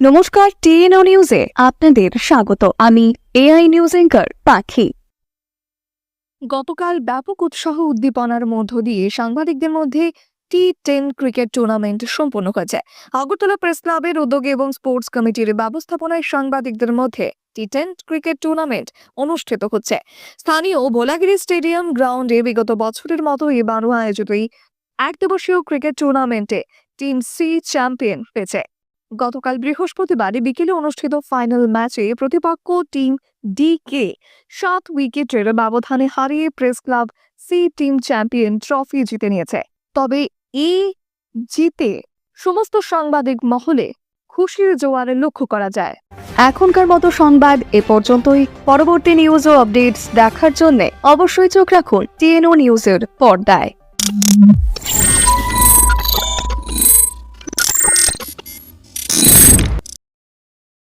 নমস্কার, টিএনও নিউজে আপনাদের স্বাগত। আমি এআই নিউজ এঙ্কার পাখি। গতকাল ব্যাপক উৎসাহ উদ্দীপনার মধ্য দিয়ে সাংবাদিকদের মধ্যে টি টেন ক্রিকেট টুর্নামেন্ট সম্পন্ন হয়েছে। আগরতলা প্রেস ক্লাবের উদ্যোগে এবং স্পোর্টস কমিটির ব্যবস্থাপনায় সাংবাদিকদের মধ্যে টি টেন ক্রিকেট টুর্নামেন্ট অনুষ্ঠিত হচ্ছে। স্থানীয় ভোলাগিরি স্টেডিয়াম গ্রাউন্ডে বিগত বছরের মতো এবারও আয়োজিত এক দিবসীয় ক্রিকেট টুর্নামেন্টে টিম সি চ্যাম্পিয়ন হয়েছে। গতকাল বৃহস্পতিবার বিকেলে অনুষ্ঠিত ফাইনাল ম্যাচে প্রতিপক্ষ টিম ডি কে সাত উইকেটের ব্যবধানে হারিয়ে press club C team champion trophy জিতে নিয়েছে। তবে এই জিতে সমস্ত সাংবাদিক মহলে খুশির জোয়ারে লক্ষ্য করা যায়। এখনকার মতো সংবাদ এ পর্যন্তই। পরবর্তী নিউজ ও আপডেটস দেখার জন্য অবশ্যই চোখ রাখুন টিএনও নিউজের পর্দায়।